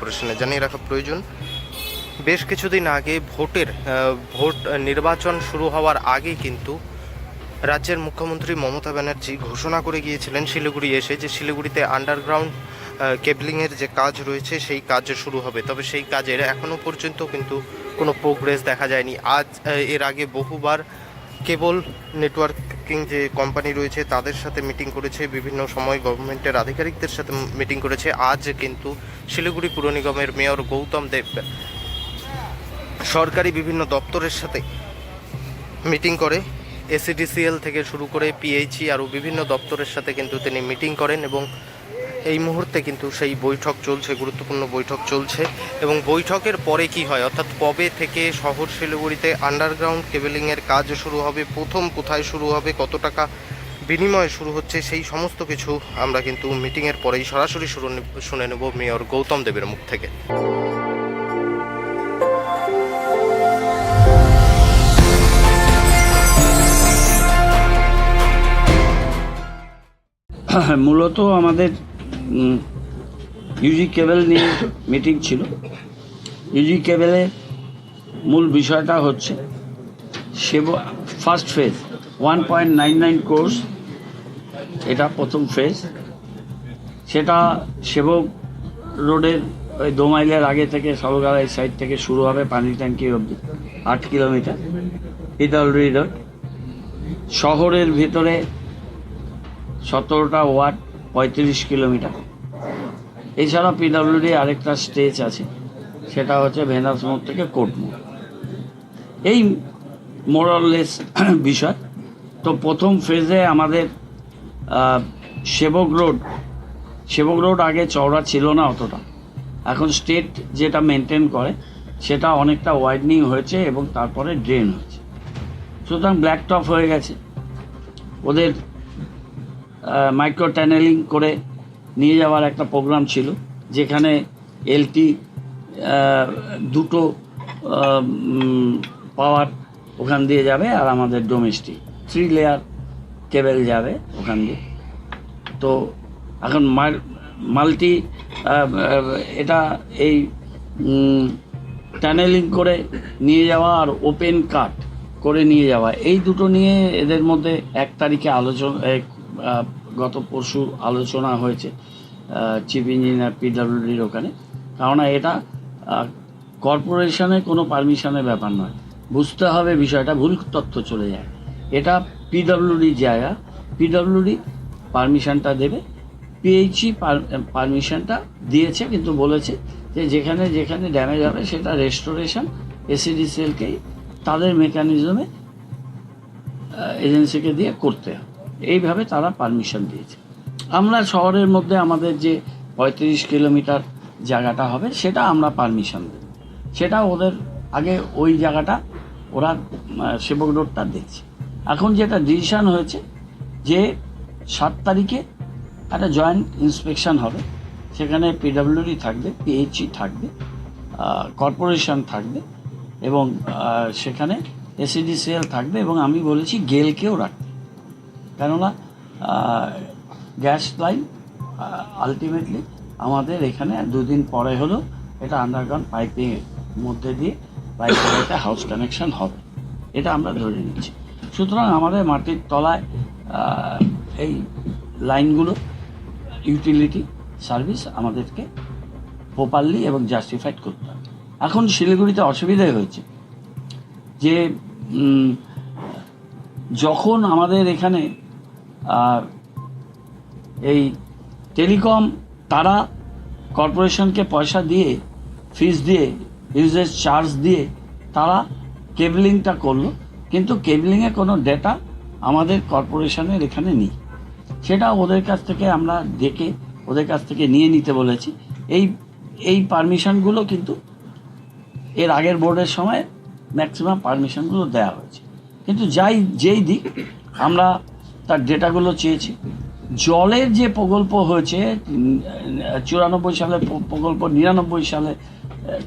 কর্পোরেশনে জানিয়ে রাখা প্রয়োজন। বেশ কিছুদিন আগে ভোটের ভোট নির্বাচন শুরু হওয়ার আগে কিন্তু রাজ্যের মুখ্যমন্ত্রী মমতা ব্যানার্জি ঘোষণা করে গিয়েছিলেন শিলিগুড়ি এসে যে শিলিগুড়িতে আন্ডারগ্রাউন্ড কেবলিংয়ের যে কাজ রয়েছে সেই কাজ শুরু হবে। তবে সেই কাজের এখনও পর্যন্ত কিন্তু কোনো প্রোগ্রেস দেখা যায়নি। আজ এর আগে বহুবার কেবল নেটওয়ার্কিং যে কোম্পানি রয়েছে, তাদের সাথে মিটিং করেছে, বিভিন্ন সময় গভর্নমেন্টের আধিকারিকদের সাথে মিটিং করেছে। আজ কিন্তু শিলিগুড়ি পুর নিগমের মেয়র গৌতম দেব সরকারি বিভিন্ন দপ্তরের সাথে মিটিং করে। এসিডিসিএল থেকে শুরু করে পিএইচই আরও বিভিন্ন দপ্তরের সাথে কিন্তু তিনি মিটিং করেন এবং এই মুহূর্তে কিন্তু সেই বৈঠক চলছে, গুরুত্বপূর্ণ বৈঠক চলছে এবং বৈঠকের পরে কি হয়? অর্থাৎ কবে থেকে শহর শিলিগুড়িতে আন্ডারগ্রাউন্ড কেবেলিংয়ের কাজ শুরু হবে, প্রথম কোথায় শুরু হবে, কত টাকা বিনিময় শুরু হচ্ছে, সেই সমস্ত কিছু আমরা কিন্তু মিটিংয়ের পরেই সরাসরি শুরু শুনে নেব মেয়র গৌতম দেবের মুখ থেকে। মূলত আমাদের ইউজি কেবেল নিয়ে মিটিং ছিল। ইউজি কেবেলে মূল বিষয়টা হচ্ছে সেব first phase one point nine nine course এটা প্রথম ফেজ সেটা সেবক রোডের ওই দু মাইলের আগে থেকে সবগালা সাইড থেকে শুরু হবে পানি ট্যাঙ্কি অবধি, আট কিলোমিটার পিডালরি রোড শহরের ভিতরে সতেরোটা ওয়ার্ড পঁয়ত্রিশ কিলোমিটার। এছাড়া পিডাব্লিউডি আরেকটা স্টেজ আছে, সেটা হচ্ছে ভেনাস মোড় থেকে কোর্ট মোড় এই মোরাললেস বিষয়। তো প্রথম ফেজে আমাদের সেবক রোড সেবক রোড আগে চওড়া ছিল না অতটা। এখন স্টেট যেটা মেনটেন করে, সেটা অনেকটা ওয়াইডনিং হয়েছে এবং তারপরে ড্রেন হয়েছে। সুতরাং ব্ল্যাক টপ হয়ে গেছে। ওদের মাইক্রো ট্যানেলিং করে নিয়ে যাওয়ার একটা প্রোগ্রাম ছিল, যেখানে এলটি দুটো পাওয়ার ওখান দিয়ে যাবে আর আমাদের ডোমেস্টিক থ্রি লেয়ার কেবেল যাবে ওখান দিয়ে। তো এখন মাল্টি এটা এই ট্যানেলিং করে নিয়ে যাওয়া আর ওপেন কাট করে নিয়ে যাওয়া, এই দুটো নিয়ে এদের মধ্যে এক তারিখে আলোচনা গত পরশু আলোচনা হয়েছে চিফ ইঞ্জিনিয়ার পিডাব্লিউডির ওখানে। কেননা এটা কর্পোরেশনের কোনো পারমিশনের ব্যাপার নয়। বুঝতে হবে বিষয়টা, ভুল তথ্য চলে যায়। এটা পিডাব্লিউডির জায়গা। পিডাব্লিউডি পারমিশনটা দেবে। পিএইচই পারমিশনটা দিয়েছে, কিন্তু বলেছে যে যেখানে যেখানে ড্যামেজ হবে সেটা রেস্টোরেশন এসিডিসিএলকেই তাদের মেকানিজমে এজেন্সিকে দিয়ে করতে হবে। এইভাবে তারা পারমিশন দিয়েছে। আমরা শহরের মধ্যে আমাদের যে পঁয়ত্রিশ কিলোমিটার জায়গাটা হবে, সেটা আমরা পারমিশন দেব। সেটা ওদের, আগে ওই জায়গাটা ওরা সেবক রোডটা দেখছে। এখন যেটা ডিসিশন হয়েছে যে সাত তারিখে একটা জয়েন্ট ইন্সপেকশন হবে। সেখানে পিডাব্লিউডি থাকবে পিএইচই থাকবে কর্পোরেশন থাকবে এবং সেখানে এসিডিসিএল থাকবে এবং আমি বলেছি গেলকেও রাখবে কেননা গ্যাস লাইন আলটিমেটলি আমাদের এখানে দুদিন পরে হলো এটা আন্ডারগ্রাউন্ড পাইপিংয়ের মধ্যে দিয়ে পাইপের একটা হাউস কানেকশন হবে। এটা আমরা ধরে নিচ্ছি। সুতরাং আমাদের মাটির তলায় এই লাইনগুলো ইউটিলিটি সার্ভিস আমাদেরকে প্রপারলি এবং জাস্টিফাইড করতে হবে। এখন শিলিগুড়িতে অসুবিধাই হয়েছে যে যখন আমাদের এখানে এই টেলিকম, তারা কর্পোরেশনকে পয়সা দিয়ে ফিস দিয়ে ইউজেজ চার্জ দিয়ে তারা কেবলিংটা করল। কিন্তু কেবলিংয়ে কোনো ডেটা আমাদের কর্পোরেশনের এখানে নেই। সেটা ওদের কাছ থেকে আমরা দেখে, ওদের কাছ থেকে নিয়ে নিতে বলেছি। এই এই পারমিশনগুলো কিন্তু এর আগের বোর্ডের সময় ম্যাক্সিমাম পারমিশনগুলো দেওয়া হয়েছে। কিন্তু যাই, যেই দিক, আমরা তার ডেটাগুলো চেয়েছি জলের যে প্রকল্প হয়েছে চুরানব্বই সালে প্রকল্প নিরানব্বই সালে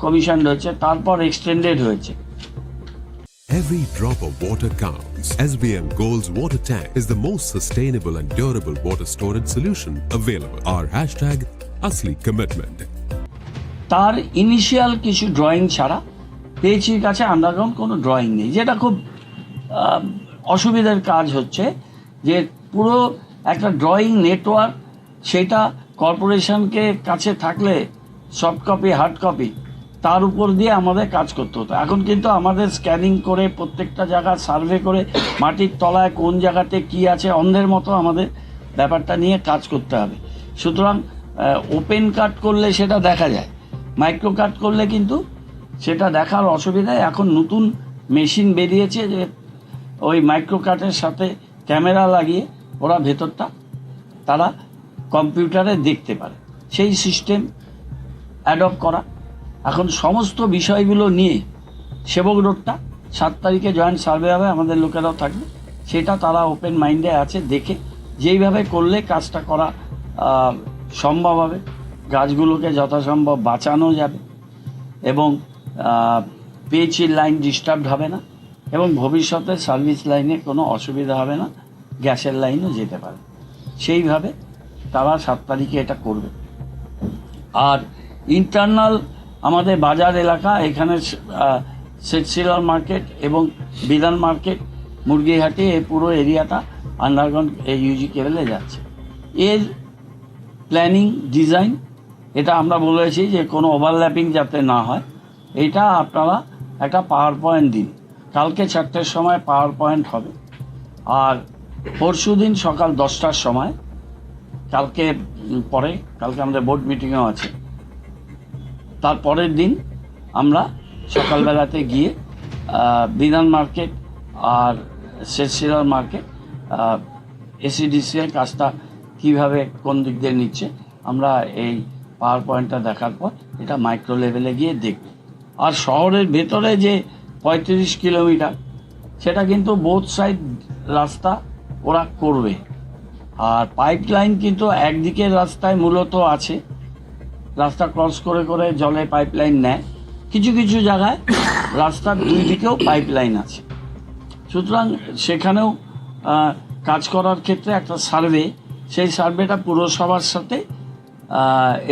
কমিশন হয়েছে তারপর এক্সটেন্ডেড হয়েছে Every drop of water counts. SBM Gold's water tank is the most sustainable and durable water storage solution available. Our hashtag Asli Commitment. তার ইনিশিয়াল কিছু ড্রয়িং ছাড়া পেয়েছির কাছে আন্ডারগ্রাউন্ড কোনো ড্রয়িং নেই যেটা খুব অসুবিধার কাজ হচ্ছে যে পুরো একটা ড্রয়িং নেটওয়ার্ক সেটা কর্পোরেশনকে কাছে থাকলে সফট কপি হার্ড কপি তার উপর দিয়ে আমাদের কাজ করতে হতো। এখন কিন্তু আমাদের স্ক্যানিং করে প্রত্যেকটা জায়গা সার্ভে করে মাটির তলায় কোন জায়গাতে কি আছে, অন্ধের মতো আমাদের ব্যাপারটা নিয়ে কাজ করতে হবে। সুতরাং ওপেন কাট করলে সেটা দেখা যায় মাইক্রো কাট করলে কিন্তু সেটা দেখার অসুবিধায় এখন নতুন মেশিন বেরিয়েছে যে ওই মাইক্রো কাটের সাথে ক্যামেরা লাগিয়ে ওরা ভেতরটা তারা কম্পিউটারে দেখতে পারে। সেই সিস্টেম অ্যাডপ্ট করা। এখন সমস্ত বিষয়গুলো নিয়ে সেবক রোডটা সাত তারিখে জয়েন্ট সার্ভে হবে, আমাদের লোকেরাও থাকবে। সেটা তারা ওপেন মাইন্ডে আছে, দেখে যেইভাবে করলে কাজটা করা সম্ভব হবে। গাছগুলোকে যথাসম্ভব বাঁচানো যাবে এবং পিএইচই লাইন ডিস্টার্বড হবে না। এবং ভবিষ্যতে সার্ভিস লাইনে কোনো অসুবিধা হবে না, গ্যাসের লাইনও যেতে পারে। সেইভাবে তারা সাত তারিখে এটা করবে। আর ইন্টারনাল আমাদের বাজার এলাকা, এখানে সেটসিলার মার্কেট এবং বিধান মার্কেট, মুরগিহাটি, এই পুরো এরিয়াটা আন্ডারগ্রাউন্ড এই ইউজি কেবেলে যাচ্ছে। এর প্ল্যানিং ডিজাইন এটা আমরা বলেছি যে কোনো ওভারল্যাপিং যাতে না হয়, এটা আপনারা একটা পাওয়ার পয়েন্ট দিন। কালকে চারটের সময় পাওয়ার পয়েন্ট হবে। আর পরশু দিন সকাল দশটার সময়, কালকে পরে, কালকে আমাদের বোর্ড মিটিংও আছে। তার পরের দিন আমরা সকালবেলাতে গিয়ে বিধান মার্কেট আর শেষশিলার মার্কেট এসিডিসি এর কাজটা কীভাবে কোন দিক দিয়ে নিচ্ছে, আমরা এই পাওয়ার পয়েন্টটা দেখার পর এটা মাইক্রো লেভেলে গিয়ে দেখব। আর শহরের ভেতরে যে পঁয়ত্রিশ কিলোমিটার। সেটা কিন্তু বোথ সাইড রাস্তা ওরা করবে। আর পাইপলাইন কিন্তু একদিকের রাস্তায় মূলত আছে। রাস্তা ক্রস করে করে জলে পাইপলাইন নেয়। কিছু কিছু জায়গায় রাস্তার দুই দিকেও পাইপলাইন আছে। সুতরাং সেখানেও কাজ করার ক্ষেত্রে একটা সার্ভে সেই সার্ভেটা পুরসভার সাথে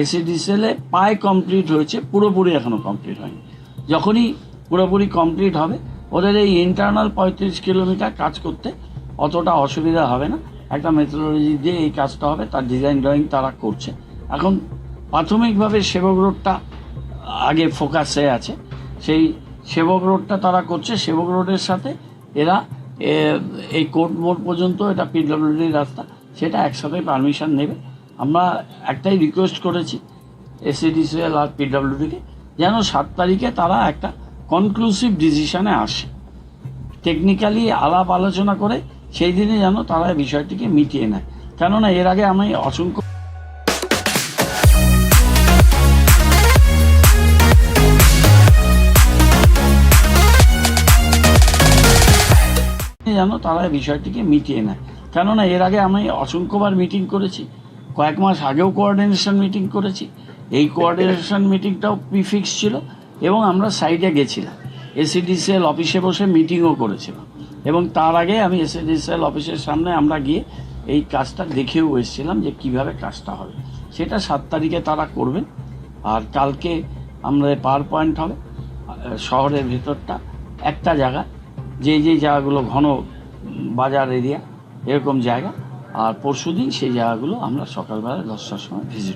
এসিডিসিএলে প্রায় কমপ্লিট হয়েছে। পুরোপুরি এখনও কমপ্লিট হয়নি। যখনই পুরোপুরি কমপ্লিট হবে। ওদের এই ইন্টারনাল পঁয়ত্রিশ কিলোমিটার কাজ করতে অতটা অসুবিধা হবে না। একটা মেথোলজি দিয়ে এই কাজটা হবে, তার ডিজাইন ড্রয়িং তারা করছে। এখন প্রাথমিকভাবে সেবক রোডটা আগে ফোকাসে আছে। সেই সেবক রোডটা তারা করছে। সেবক রোডের সাথে এরা এই কোর্ট মোড় পর্যন্ত, এটা পিডব্লিউডি রাস্তা, সেটা একসাথে পারমিশন নেবে। আমরা একটাই রিকোয়েস্ট করেছি এসিডিসিএল আর পিডব্লিউডিকে যেন সাত তারিখে তারা একটা কনক্লুসিভ ডিসিশনে আসে। টেকনিক্যালি আলাপ আলোচনা করে সেই দিনে যেন তারা বিষয়টিকে মিটিয়ে নেয়। কেননা এর আগে আমি অসংখ্য যেন তারা বিষয়টিকে মিটিয়ে নেয়। কেননা এর আগে আমি অসংখ্যবার মিটিং করেছি। কয়েক মাস আগেও কোঅর্ডিনেশন মিটিং করেছি। এই কোঅর্ডিনেশন মিটিংটাও প্রিফিক্স ছিল। এবং আমরা সাইডে গেছিলাম। এসিডিসিএল অফিসে বসে মিটিংও করেছিলাম। এবং তার আগে আমি এসিডিসিএল অফিসের সামনে আমরা গিয়ে এই কাজটা দেখেও এসেছিলাম যে কীভাবে কাজটা হবে। সেটা সাত তারিখে তারা করবেন। আর কালকে আমাদের পাওয়ার পয়েন্ট হবে শহরের ভেতরটা। একটা জায়গা। যে যে জায়গাগুলো ঘন বাজার এরিয়া, এরকম জায়গা। আর পরশুদিন সেই জায়গাগুলো আমরা সকালবেলা দশটার সময় visit